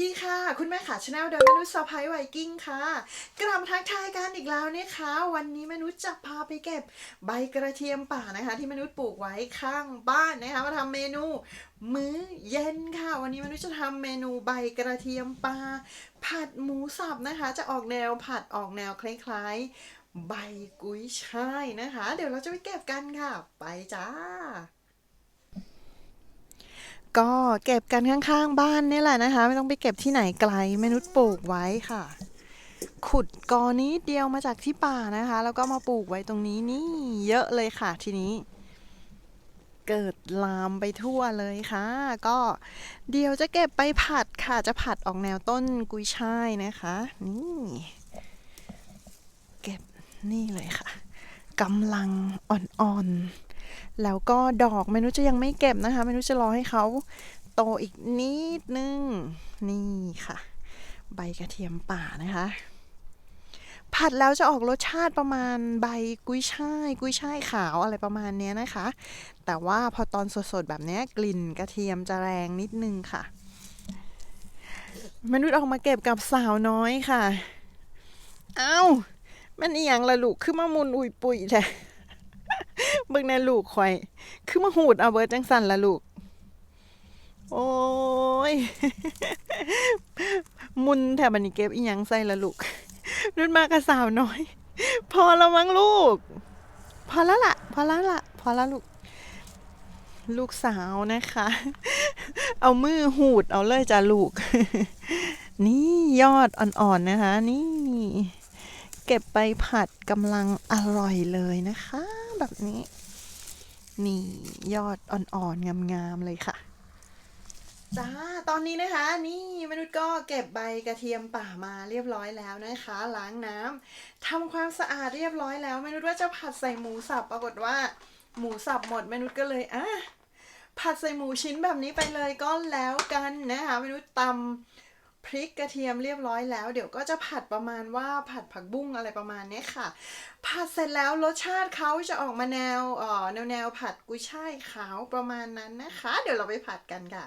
ดีค่ะ คุณแม่ขาชาแนลโดยมนุษย์สะพ้ายไวกิ้งค่ะ กลับมาทักทายกันอีกแล้วนะคะ วันนี้มนุษย์จะพาไปเก็บใบกระเทียมป่านะคะ ที่มนุษย์ปลูกไว้ข้างบ้านนะคะมาทำเมนูมื้อเย็นค่ะ วันนี้มนุษย์จะทำเมนูใบกระเทียมป่าผัดหมูสับนะคะ จะออกแนวผัดออกแนวคล้ายๆ ใบกุ้ยช่ายนะคะ เดี๋ยวเราจะไปเก็บกันค่ะ ไปจ้า ก็เก็บกันข้างๆบ้านนี่แหละนะคะ ไม่ต้องไปเก็บที่ไหนไกลมนุชปลูกไว้ค่ะ ขุดกอนี้เดียวมาจากที่ป่านะคะ แล้วก็มาปลูกไว้ตรงนี้นี่เยอะเลยค่ะทีนี้ เกิดลามไปทั่วเลยค่ะ ก็เดี๋ยวจะเก็บไปผัดค่ะจะผัดออกแนวต้นกุยช่ายนะคะ นี่ เก็บนี่เลยค่ะกำลังอ่อนๆ แล้วก็ดอกเมนุษย์จะยังไม่เก็บนะคะเมนุษย์จะรอให้เขาโตอีกนิดนึง นี่ค่ะ ใบกระเทียมป่านะคะ ผัดแล้วจะออกรสชาติประมาณใบกุ้ยช่าย กุ้ยช่ายขาวอะไรประมาณเนี้ยนะคะ แต่ว่าพอตอนสดๆแบบเนี้ยกลิ่นกระเทียมจะแรงนิดนึงค่ะ มนุษย์ออกมาเก็บกับสาวน้อยค่ะ เอ้า มันอีหยังละลูกคือมามุนอุยปุยแท้ เบิ่งในลูกข่อย คือมาหูดเอาเบิดจังสันละลูก โอ้ย มุนแถบันนี้เก็บอีหยังใส่ละลูกนุ่นมากับสาวน้อย พอแล้วมั้งลูก พอแล้วล่ะพอแล้วล่ะพอแล้วลูก ลูกสาวนะคะ เอามือหูดเอาเลยจ้ะลูก นี่ยอดอ่อนๆนะคะ นี่เก็บไปผัดกำลังอร่อยเลยนะคะ แบบนี้ นี่ยอดอ่อนๆงามๆเลยค่ะ จ้า ตอนนี้นะคะ นี่มนุษย์ก็เก็บใบกระเทียมป่ามาเรียบร้อยแล้วนะคะ ล้างน้ำทำความสะอาดเรียบร้อยแล้วมนุษย์ว่าจะผัดใส่หมูสับปรากฏว่า หมูสับหมดมนุษย์ก็เลยอะผัดใส่หมูชิ้นแบบนี้ไปเลยก็แล้วกันนะคะมนุษย์ตำ พริกกระเทียมเรียบร้อยแล้ว เดี๋ยวก็จะผัดประมาณว่าผัดผักบุ้งอะไรประมาณเนี้ยค่ะ ผัดเสร็จแล้วรสชาติเขาจะออกมาแนวเอ่อแนวแนวผัดกุ้ยช่ายขาวประมาณนั้นนะคะ เดี๋ยวเราไปผัดกันค่ะ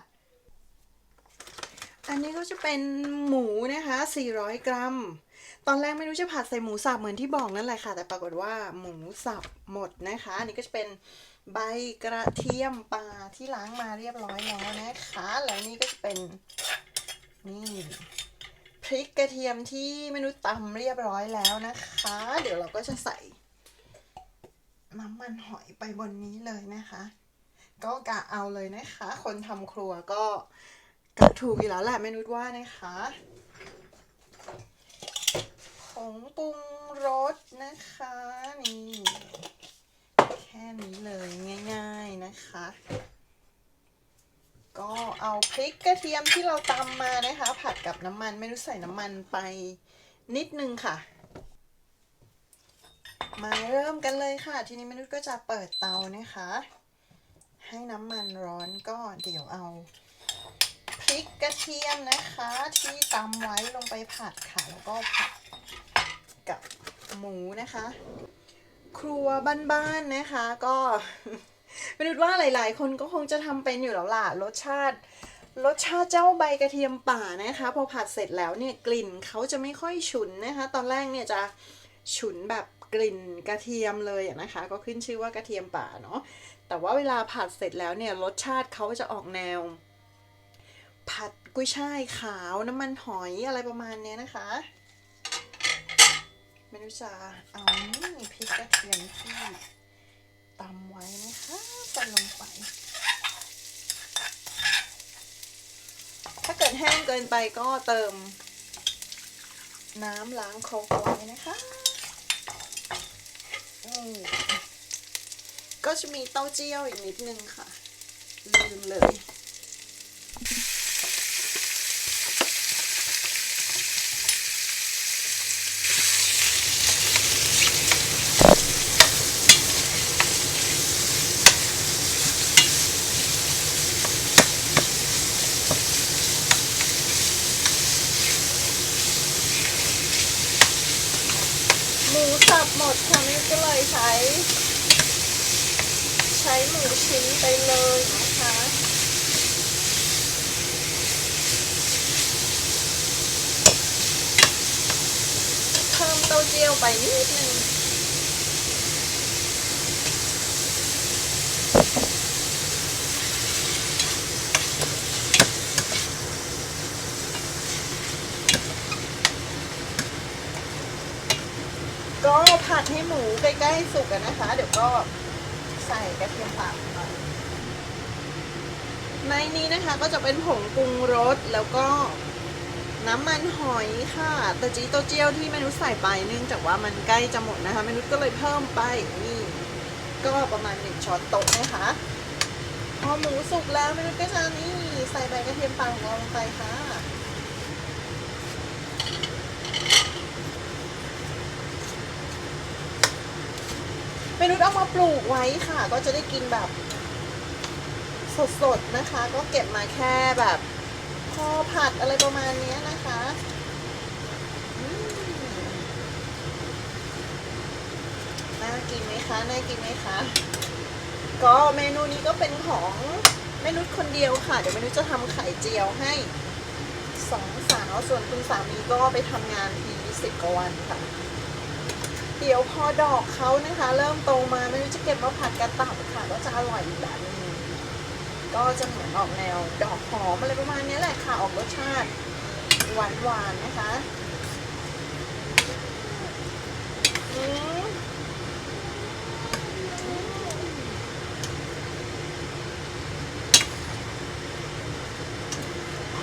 อันนี้ก็จะเป็นหมูนะคะ 400 กรัม ตอนแรกไม่รู้จะผัดใส่หมูสับเหมือนที่บอกนั่นแหละค่ะ แต่ปรากฏว่าหมูสับหมดนะคะ อันนี้ก็จะเป็นใบกระเทียมปลาที่ล้างมาเรียบร้อยแล้วนะคะ แล้วนี่ก็จะเป็น นี่พริกกระเทียมที่เมนุษย์ตำเรียบร้อยแล้วนะคะ เดี๋ยวเราก็จะใส่น้ำมันหอยไปบนนี้เลยนะคะ ก็กะเอาเลยนะคะ คนทำครัวก็กะถูกอยู่แล้วแหละเมนุษย์ว่านะคะผงปรุงรสนะคะนี่แค่นี้เลยง่าย ๆนะคะ เอาพริกกระเทียมที่เราตำมานะคะ ผัดกับน้ำมันไม่รู้ใส่น้ำมันไปนิดนึงค่ะ มาเริ่มกันเลยค่ะ ทีนี้มนุษย์ก็จะเปิดเตานะคะ ให้น้ำมันร้อนก็เดี๋ยวเอาพริกกระเทียมนะคะ ที่ตำไว้ลงไปผัดค่ะ แล้วก็ผัดกับหมูนะคะ ครัวบ้านๆนะคะก็ มนุษย์ว่าหลาย ๆ คนก็คงจะทำเป็นอยู่แล้วล่ะรสชาติ รสชาติเจ้าใบกระเทียมป่านะคะ พอผัดเสร็จแล้วเนี่ยกลิ่นเขาจะไม่ค่อยฉุนนะคะ ตอนแรกเนี่ยจะฉุนแบบกลิ่นกระเทียมเลยนะคะ ก็ขึ้นชื่อว่ากระเทียมป่าเนาะแต่ว่าเวลาผัดเสร็จแล้วเนี่ยรสชาติเขาจะออกแนว ผัดกุ้ยช่ายขาวน้ำมันหอยอะไรประมาณเนี้ยนะคะไม่รู้จะเอานี่พริกกระเทียมที่ ตำไว้นะคะใส่ลงไป ถ้าเกิดแห้งเกินไปก็เติม น้ำล้างครกไว้นะคะอืมก็จะมีเต้าเจี้ยวอีกนิดนึงค่ะ ลืมเลย ใช้ ใช้หมูชิ้นไปเลยนะคะเพิ่มเต้าเจี้ยวไปนิดนึง ดให้หมูใกล้ๆสุกอะนะคะ เดี๋ยวก็ใส่กระเทียมป่าลงไปในนี้นะคะก็จะเป็นผงปรุงรสแล้วก็น้ำมันหอยค่ะแต่จีโตเจียวที่เมนุษใส่ไปเนื่องจากว่ามันใกล้จะหมดนะคะเมนุษก็เลยเพิ่มไปนี่ก็ประมาณหนึ่งช้อนโต๊ะนะคะ พอหมูสุกแล้วเมนุษก็จะนี่ใส่ใบกระเทียมป่าของเราลงไปค่ะ เมนุษเอามาปลูกไว้ค่ะ ก็จะได้กินแบบสดๆนะคะ ก็เก็บมาแค่แบบพอผัดอะไรประมาณนี้นะคะน่ากินไหมคะน่ากินไหมคะก็เมนูนี้ก็เป็นของเมนุษคนเดียวค่ะ เดี๋ยวเมนุษจะทำไข่เจียวให้สองสาวส่วนคุณสามีก็ไปทำงานทีสิบกว่าวันค่ะ เดี๋ยวพอดอกเขานะคะ เริ่มโตมาไม่รู้จะเก็บมาผัดกระตับค่ะก็จะอร่อยอีกแบบนึงก็จะเหมือนออกแนวดอกหอมอะไรประมาณนี้แหละค่ะออกรสชาติหวานหวานๆนะคะ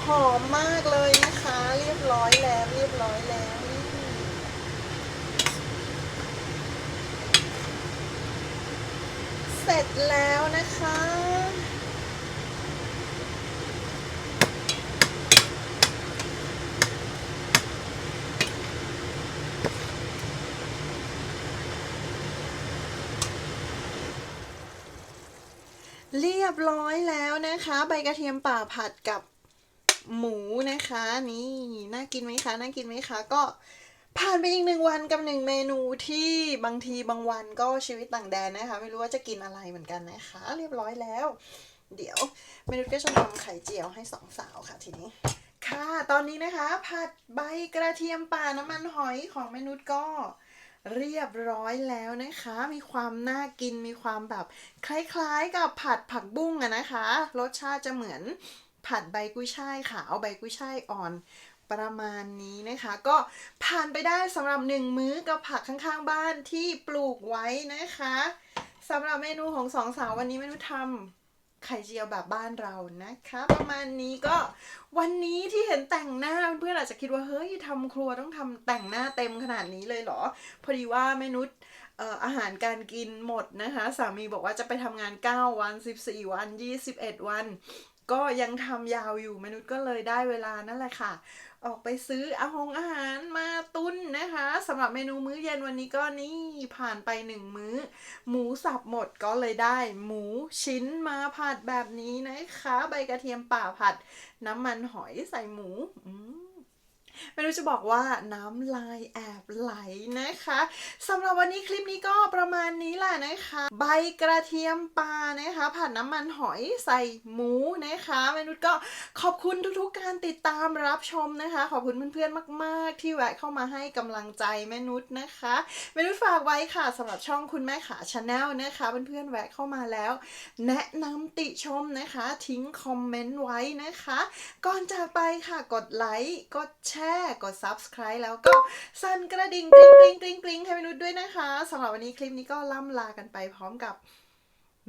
หอมมากเลยนะคะ เรียบร้อยแล้ว เรียบร้อยแล้วนี่ เส ร็จแล้วนะคะ เรียบร้อยแล้วนะคะ ใบกระเทียมป่าผัดกับหมูนะคะ นี่ น่ากินไหมคะ น่ากินไหมคะ ก็ ผ่านไปอีกหนึ่งวันกับหนึ่งเมนูที่บางทีบางวันก็ชีวิตต่างแดนนะคะ ไม่รู้ว่าจะกินอะไรเหมือนกันนะคะ เรียบร้อยแล้ว เดี๋ยวเมนูก็จะทำไข่เจียวให้สองสาวค่ะทีนี้ ค่ะ ตอนนี้นะคะ ผัดใบกระเทียมป่าน้ำมันหอยของเมนุษก็เรียบร้อยแล้วนะคะ มีความน่ากินมีความแบบคล้ายๆกับผัดผักบุ้งอะนะคะ รสชาติจะเหมือนผัดใบกุ้ยช่ายขาวใบกุ้ยช่ายอ่อน ประมาณนี้นะคะ ก็ผ่านไปได้สำหรับหนึ่งมื้อกับผักข้างๆบ้านที่ปลูกไว้นะคะสำหรับเมนูของสองสาววันนี้เมนูทำไข่เจียวแบบบ้านเรานะคะ ประมาณนี้ก็วันนี้ที่เห็นแต่งหน้าเพื่อนอาจจะคิดว่าเฮ้ยทำครัวต้องทำแต่งหน้าเต็มขนาดนี้เลยเหรอ พอดีว่าเมนุษเอ่ออาหารการกินหมดนะคะ สามีบอกว่าจะไปทำงาน 9 วัน 14 วัน 21 วัน ก็ยังทำยาวอยู่มนุษย์ก็เลยได้เวลานั่นแหละค่ะ ออกไปซื้ออาหงอาหารมาตุ้นนะคะสำหรับเมนูมื้อเย็นวันนี้ก็นี่ผ่านไปหนึ่งมื้อ หมูสับหมดก็เลยได้ หมูชิ้นมาผัดแบบนี้นะคะ ใบกระเทียมป่าผัด น้ำมันหอยใส่หมูอืม ไม่รู้จะบอกว่าน้ำลายแอบไหลนะคะสำหรับวันนี้คลิปนี้ก็ประมาณนี้แหละนะคะ ใบกระเทียมปลานะคะผัดน้ำมันหอยใส่หมูนะคะเมนุษก็ขอบคุณทุกๆการติดตามรับชมนะคะ ขอบคุณเพื่อนๆมาก ๆ ที่แวะเข้ามาให้กำลังใจแม่นุษนะคะแม่นุษฝากไว้ค่ะสำหรับช่องคุณแม่ขาชาแนลนะคะเพื่อนๆแวะเข้ามาแล้ว แนะนำติชมนะคะ ทิ้งคอมเมนต์ไว้นะคะ ก่อนจากไปค่ะกดไลค์กดแชร์กด Subscribe แล้วก็สั่นกระดิ่งกริ๊งกริ๊งกริ๊งกริ๊งให้มนุษย์ด้วยนะคะสำหรับวันนี้คลิปนี้ก็ล่ำลากันไปพร้อมกับ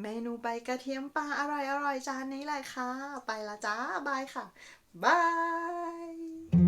เมนูใบกระเทียมปลาอร่อยอร่อยๆจานนี้เลยค่ะ ไปละจ้าบายค่ะบาย